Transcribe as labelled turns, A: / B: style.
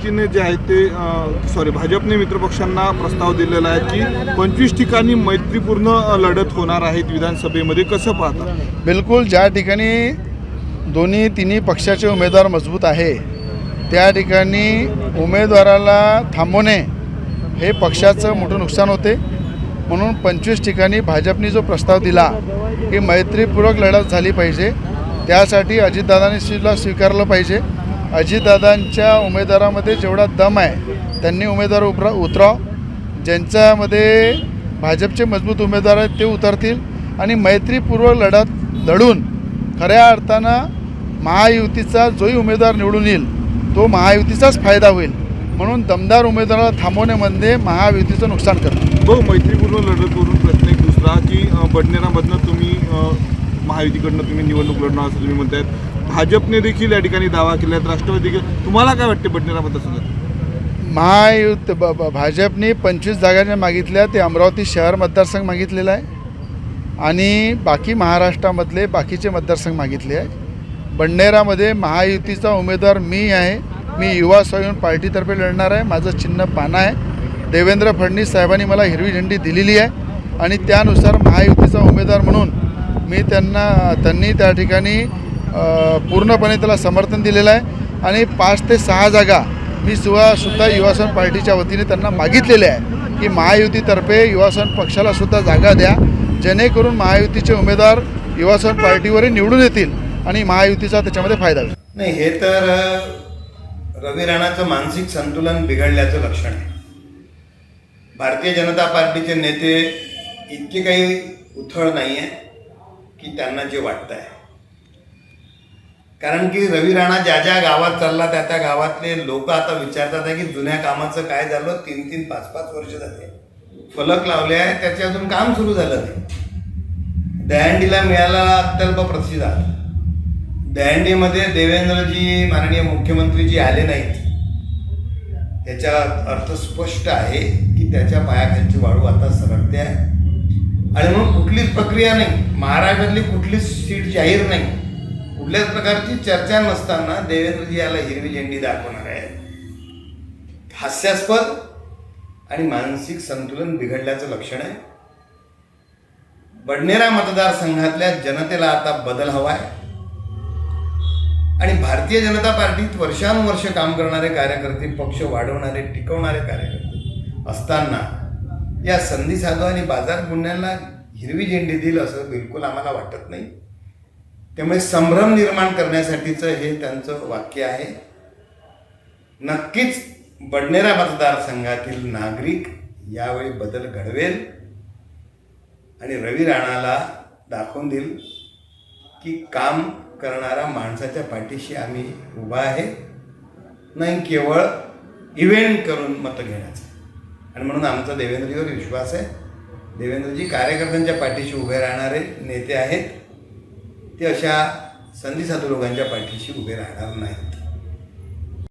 A: महायुतीने जे आहे ते सॉरी भाजपने मित्रपक्षांना प्रस्ताव दिलेला आहे की पंचवीस ठिकाणी मैत्रीपूर्ण लढत होणार आहेत विधानसभेमध्ये. कसं पाहता?
B: बिलकुल ज्या ठिकाणी दोन्ही तिन्ही पक्षाचे उमेदवार मजबूत आहे त्या ठिकाणी उमेदवाराला थांबवणे हे पक्षाचं मोठं नुकसान होते. म्हणून पंचवीस ठिकाणी भाजपने जो प्रस्ताव दिला की मैत्रीपूर्वक लढत झाली पाहिजे त्यासाठी अजितदादांनी सुद्धा स्वीकारलं पाहिजे. अजितदादांच्या उमेदवारामध्ये जेवढा दम आहे त्यांनी उमेदवार उभरा उतराव ज्यांच्यामध्ये भाजपचे मजबूत उमेदवार आहेत ते उतरतील. आणि मैत्रीपूर्वक लढत लढून खऱ्या अर्थानं महायुतीचा जोही उमेदवार निवडून येईल तो महायुतीचाच फायदा होईल. म्हणून दमदार उमेदवाराला थांबवण्यामध्ये महायुतीचं नुकसान करतं
A: भाऊ मैत्रीपूर्ण लढत करून प्रश्न एक दुसरा की बडनेरामधनं तुम्ही महायुतीकडनं तुम्ही निवडणूक लढणार असं तुम्ही म्हणतायत. भाजपने देखील या ठिकाणी दावा केला आहे. राष्ट्रवादी देखील तुम्हाला काय वाटते बडनेरामध्ये मतदारसंघात?
B: महायुत ब- ब- भाजपने पंचवीस जागा मागितल्या. ते अमरावती शहर मतदारसंघ मागितलेला आहे. आणि बाकी महाराष्ट्रामधले बाकीचे मतदारसंघ मागितले आहे. बंडेरामध्ये महायुतीचा उमेदवार मी आहे. मी युवा स्वयं पार्टीतर्फे लढणार आहे. माझं चिन्ह पाना आहे. देवेंद्र फडणवीस साहेबांनी मला हिरवी झेंडी दिलेली आहे. आणि त्यानुसार महायुतीचा उमेदवार म्हणून मी त्यांना त्यांनी त्या ठिकाणी पूर्णपणे त्याला समर्थन दिलेलं आहे. आणि पाच ते सहा जागा मी सुद्धा सुद्धा युवासन पार्टीच्या वतीने त्यांना मागितलेले आहे की महायुतीतर्फे युवासन पक्षाला सुद्धा जागा द्या. जेणेकरून महायुतीचे उमेदवार युवासन पार्टीवरही निवडून येतील आणि महायुतीचा त्याच्यामध्ये फायदा होईल.
C: नाही हे तर रवी राणाचं मानसिक संतुलन बिघडल्याचं लक्षण आहे. भारतीय जनता पार्टीचे नेते इतके काही उथळ नाही आहे की त्यांना जे वाटतं आहे कारण की रवी राणा ज्या ज्या गावात चालला त्या त्या गावातले लोक आता विचारतात आहे की जुन्या कामाचं काय झालं? तीन तीन पाच पाच वर्ष झाले. फलक लावले आहे त्याचे अजून काम सुरू झालं नाही. दहंडीला मिळाला अत्यल्प प्रतिसाद. दहंडीमध्ये देवेंद्रजी माननीय मुख्यमंत्रीजी आले नाहीत. याचा अर्थ स्पष्ट आहे की त्याच्या पायाखालची वाळू आता सरकते आहे. आणि म्हणून कुठलीच प्रक्रिया नाही. महाराष्ट्रातली कुठलीच सीट जाहीर नाही. कुठल्याच प्रकारची चर्चा नसताना देवेंद्रजी याला हिरवी झेंडी दाखवणार आहे हास्यास्पद आणि मानसिक संतुलन बिघडल्याचं लक्षण आहे. बडनेरा मतदारसंघातल्या जनतेला आता बदल हवा आहे. आणि भारतीय जनता पार्टीत वर्षानुवर्ष काम करणारे कार्यकर्ते पक्ष वाढवणारे टिकवणारे कार्यकर्ते असताना या संधी साधू आणि बाजार गुन्ह्यांना हिरवी झेंडी देईल असं बिलकुल आम्हाला वाटत नाही. त्यामुळे संभ्रम निर्माण करण्यासाठीचं हे त्यांचं वाक्य आहे. नक्कीच बडनेरा मतदारसंघातील नागरिक यावेळी बदल घडवेल आणि रवी राणाला दाखवून देईल की काम करणारा माणसाच्या पाठीशी आम्ही उभा आहे. नाही केवळ इव्हेंट करून मतं घेण्याचं. आणि म्हणून आमचा देवेंद्रजीवर विश्वास आहे. देवेंद्रजी कार्यकर्त्यांच्या पाठीशी उभे राहणारे नेते आहेत. ते अशा संधी साधू लोकांच्या पाठीशी उभे राहणार नाहीत.